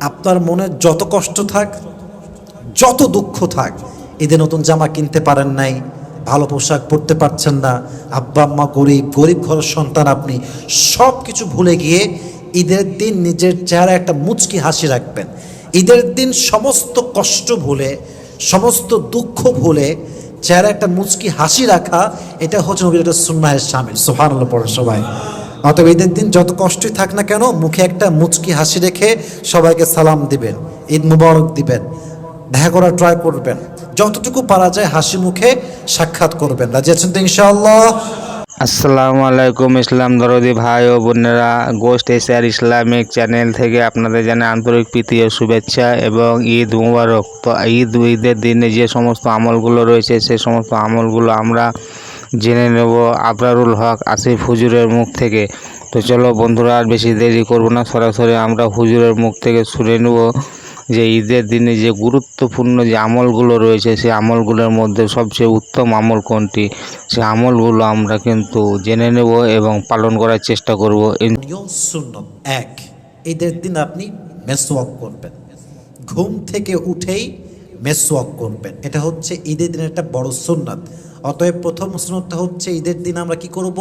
আপনার মনে যত কষ্ট থাক, যত দুঃখ থাক ঈদে নতুন জামা কিনতে পারেন নাই, ভালো পোশাক পরতে পারছেন না, আব্বা, আম্মা, গরিব গরিব ঘরের সন্তান আপনি সব কিছু ভুলে গিয়ে ঈদের দিন নিজের চেহারা একটা মুচকি হাসি রাখবেন। ঈদের দিন সমস্ত কষ্ট ভুলে, সমস্ত দুঃখ ভুলে চেহারা একটা মুচকি হাসি রাখা, এটা হচ্ছে নবীর একটা সুন্নাহের সামিল। সোহান পড়ে সবাই। অতএব ঈদের দিন যত কষ্টই থাক না কেন মুখে একটা মুচকি হাসি রেখে সবাইকে সালাম দিবেন, ঈদ মুবারক দিবেন, দেখা করার ট্রাই করবেন, যতটুকু পারা যায় হাসি মুখে সাক্ষাৎ করবেন। রাজি আছেন তো ইনশাআল্লাহ? আসসালামু আলাইকুম ইসলাম দরদি ভাই ও বোনেরা গোস্ট এশিয়ার ইসলামিক চ্যানেল থেকে আপনাদের জানাই আন্তরিক প্রীতি ও শুভেচ্ছা এবং ঈদ মুবারক। তো ঈদ, ঈদের দিনে যে সমস্ত আমলগুলো রয়েছে, সে সমস্ত আমলগুলো আমরা জেনে নেব। আবরারুল হক, আসিফ হুজুরের মুখ থেকে। তো চলো বন্ধুরা, আর বেশি দেরি করব না। সরাসরি আমরা হুজুরের মুখ থেকে শুনে নেব যে ঈদের দিনে যে গুরুত্বপূর্ণ যে আমলগুলো রয়েছে, সেই আমলগুলোর মধ্যে সবচেয়ে উত্তম আমল কোনটি? সেই আমলগুলো আমরা কিন্তু জেনে নেব এবং পালন করার চেষ্টা করব। এক, ঈদের দিন আপনি মেসওয়াক করবেন। ঘুম থেকে উঠেই মেসওয়াক করবেন। এটা হচ্ছে ঈদের দিনের একটা বড় সুন্নাত। অতএব প্রথম সুন্নতটা হচ্ছে ঈদের দিন আমরা কি করব?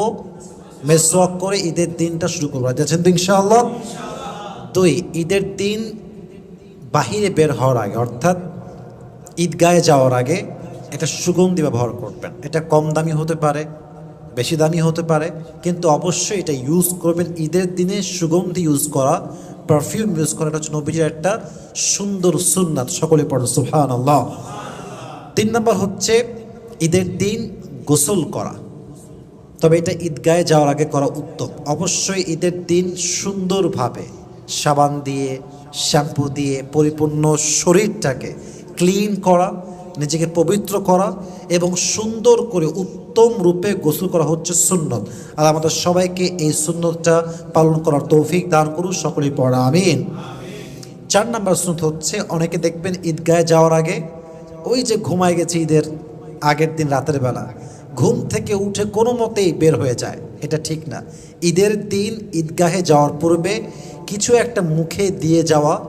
মেসওয়াক করে ঈদের দিনটা শুরু করব। যাচ্ছেন তো ইনশাআল্লাহ? দুই, ঈদের দিন বাহিরে বের হওয়ার আগে, অর্থাৎ ঈদগাহে যাওয়ার আগে একটা সুগন্ধি ব্যবহার করবেন। এটা কম দামি হতে পারে, বেশি দামি হতে পারে, কিন্তু অবশ্যই এটা ইউজ করবেন। ঈদের দিনে সুগন্ধি ইউজ করা পারফিউম ইউজ করা, এটা হচ্ছে নবীজির একটা সুন্দর সুন্নাত। সকলে পড়ে সুহান আল্লাহ তিন নম্বর হচ্ছে ঈদের দিন গোসল করা। তবে এটা ঈদগাহে যাওয়ার আগে করা উত্তম। অবশ্যই ঈদের দিন সুন্দরভাবে সাবান দিয়ে, শ্যাম্পু দিয়ে, পরিপূর্ণ শরীরটাকে ক্লিন করা, নিজেকে পবিত্র করা এবং সুন্দর করে উত্তম রূপে গোসল করা হচ্ছে সুন্নত। আর আমাদের সবাইকে এই সুন্নতটা পালন করার তৌফিক দান করুন, সকলেই পড়া, আমিন। চার নাম্বার সুন্নত হচ্ছে, অনেকে দেখবেন ঈদগাহে যাওয়ার আগে ওই যে ঘুমায় গেছে ঈদের আগের দিন রাতের বেলা। ঘুম থেকে উঠে কোনো মতেই বের হয়ে যায়। এটা ঠিক না। ঈদের দিন ঈদগাহে যাওয়ার পূর্বে কিছু একটা মুখে দিয়ে যাওয়া,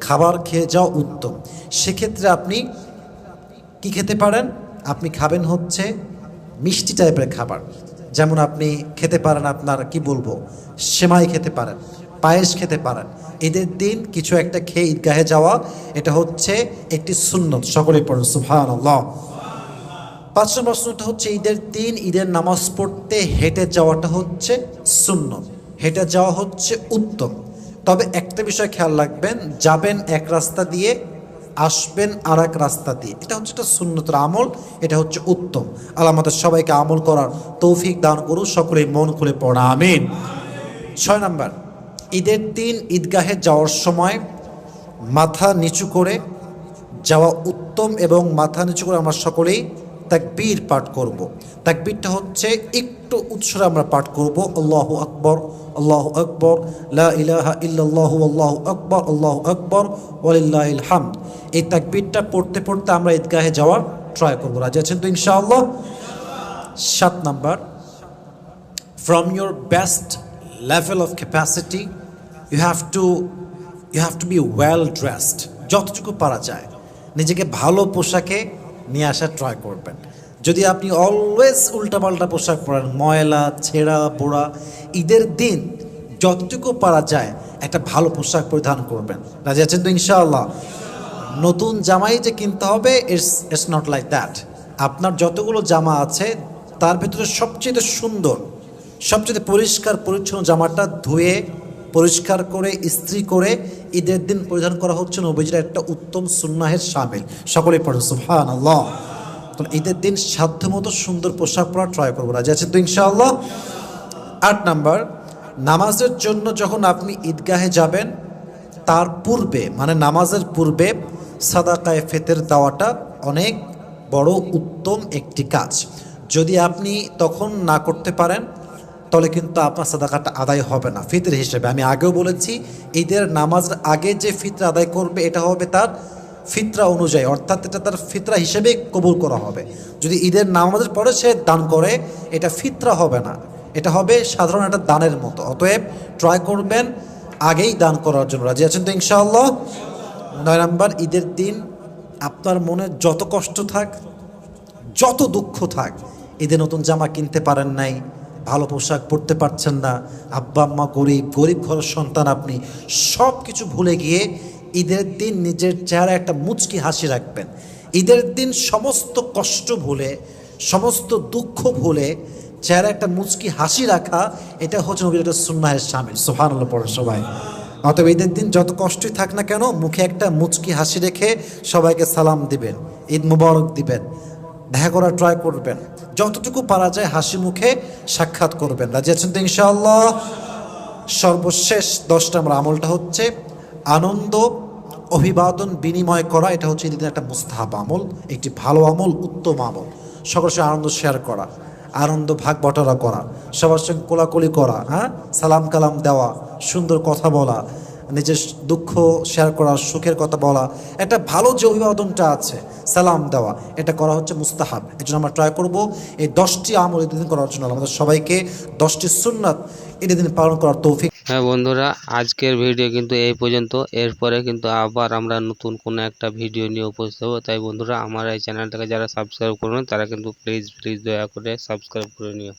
খাবার খেয়ে যাওয়া উত্তম। সেক্ষেত্রে আপনি কি খেতে পারেন? আপনি খাবেন হচ্ছে মিষ্টি টাইপের খাবার। যেমন আপনি খেতে পারেন আপনার, কি বলব, সেমাই খেতে পারেন, পায়েস খেতে পারেন। ঈদের দিন কিছু একটা খেয়ে ঈদগাহে যাওয়া, এটা হচ্ছে একটি সুন্নত। সকলে পড়েন সুফান পাঁচ নম্বর সুন্নতটা হচ্ছে ঈদের দিন, ঈদের নামাজ পড়তে হেঁটে যাওয়াটা হচ্ছে সুন্নত, হেঁটে যাওয়া হচ্ছে উত্তম। তবে একটা বিষয় খেয়াল রাখবেন, যাবেন এক রাস্তা দিয়ে, আসবেন আর এক রাস্তা দিয়ে। এটা হচ্ছে একটা সুন্নতের আমল, এটা হচ্ছে উত্তম। আল্লাহ আমাদের সবাইকে আমল করার তৌফিক দান করুন সকলেই মন খুলে পড়া, আমিন। ছয় নাম্বার, ঈদের দিন ঈদগাহে যাওয়ার সময় মাথা নিচু করে যাওয়া উত্তম এবং মাথা নিচু করে আমরা সকলেই তাকবীর পাঠ করব। তাকবীরটা হচ্ছে একটু উৎসরে আমরা পাঠ করব। আল্লাহ আকবর আল্লাহ আকবর, লা ইলাহা ইল্লাল্লাহু, আল্লাহু আকবর, আল্লাহ আকবর, ওয়ালিল্লাহিল হামদ। এই তাকবীরটা পড়তে পড়তে আমরা ঈদগাহে যাওয়ার ট্রাই করব। রাজি আছেন তো ইনশাআল্লাহ? সাত number. From your best level of capacity, you have to, you have to be well dressed যতটুকু পারা যায়। নিজেকে ভালো পোশাকে নিয়ে আসার ট্রাই করবেন। যদি আপনি অলওয়েজ উল্টাপাল্টা পোশাক পরেন, ময়লা, ছেঁড়া, পোড়া, ঈদের দিন যতটুকু পারা যায় একটা ভালো পোশাক পরিধান করবেন। রাজি আছেন তো ইনশাআল্লাহ? নতুন জামাই যে কিনতে হবে it's it's not like that আপনার যতগুলো জামা আছে, তার ভিতরে সবচেয়ে সুন্দর, সবচেয়ে পরিষ্কার, পরিচ্ছন্ন জামাটা ধুয়ে পরিষ্কার করে, ইস্ত্রি করে ঈদের দিন পরিধান করা হচ্ছে নবীজির একটা উত্তম সুন্নাহের সামিল। সকলে পড়ে সুফান আল্লাহ তো ঈদের দিন সাধ্যমতো সুন্দর পোশাক পরা ট্রাই করব। রাজি আছেন তো ইনশাআল্লাহ? আট নাম্বার, নামাজের জন্য যখন আপনি ঈদগাহে যাবেন, তার পূর্বে মানে নামাজের পূর্বে সাদাকায় ফেতের দেওয়াটা অনেক বড় উত্তম একটি কাজ। যদি আপনি তখন না করতে পারেন তাহলে কিন্তু আপনার সাদাকাটা আদায় হবে না, ফিতর হিসেবে। আমি আগেও বলেছি, ঈদের নামাজের আগে যে ফিতরা আদায় করবে, এটা হবে তার ফিতরা অনুযায়ী, অর্থাৎ এটা তার ফিতরা হিসেবে কবুল করা হবে। যদি ঈদের নামাজের পরে সে দান করে, এটা ফিতরা হবে না। এটা হবে সাধারণ একটা দানের মতো। অতএব ট্রাই করবেন আগেই দান করার জন্য। রাজি আছেন তো ইনশাআল্লাহ? নয় নাম্বার, ঈদের দিন আপনার মনে যত কষ্ট থাক, যত দুঃখ থাক, ঈদে নতুন জামা কিনতে পারেন নাই। ভালো পোশাক পরতে পারছেন না। আব্বা, আম্মা, গরিব গরিব ঘরের সন্তান আপনি। সব কিছু ভুলে গিয়ে ঈদের দিন নিজের চেহারা একটা মুচকি হাসি রাখবেন। ঈদের দিন সমস্ত কষ্ট ভুলে, সমস্ত দুঃখ ভুলে চেহারা একটা মুচকি হাসি রাখা, এটা হচ্ছে নবীর সুন্নাহের সামিল সোহানুল্লাহ পড়ে সবাই। অতএব ঈদের দিন যত কষ্টই থাক না কেন, মুখে একটা মুচকি হাসি রেখে সবাইকে সালাম দিবেন। ঈদ মুবারক দিবেন। দেখা করার ট্রাই করবেন। যতটুকু পারা যায় হাসি মুখে সাক্ষাৎ করবেন। রাজি আছেন তো ইনশাআল্লাহ? সর্বশেষ দশটা আমার আমলটা হচ্ছে আনন্দ, অভিবাদন, বিনিময় করা, এটা হচ্ছে ঈদের একটা মুস্তাহাব আমল, একটি ভালো আমল, উত্তম আমল। সকলের সঙ্গে আনন্দ শেয়ার করা, আনন্দ ভাগ বটরা করা, সবার সঙ্গে কোলাকুলি করা হ্যাঁ? সালাম কালাম দেওয়া, সুন্দর কথা বলা নিজের দুঃখ শেয়ার করা, সুখের কথা বলা, একটা ভালো যে অভিবাদনটা আছে, সালাম দেওয়া, এটা করা হচ্ছে মুস্তাহাব। এই জন্য আমরা ট্রাই করব এই দশটি আমল ঈদের দিন করার জন্য। আমাদের সবাইকে দশটি সুন্নাত ঈদের দিন পালন করার তৌফিক। হ্যাঁ বন্ধুরা, আজকের ভিডিও কিন্তু এই পর্যন্ত। এরপরে কিন্তু আবার আমরা নতুন কোনো একটা ভিডিও নিয়ে উপস্থিত হব। তাই বন্ধুরা, আমার এই চ্যানেলটাকে যারা সাবস্ক্রাইব করবেন তারা কিন্তু প্লিজ প্লিজ দয়া করে সাবস্ক্রাইব করে নিও।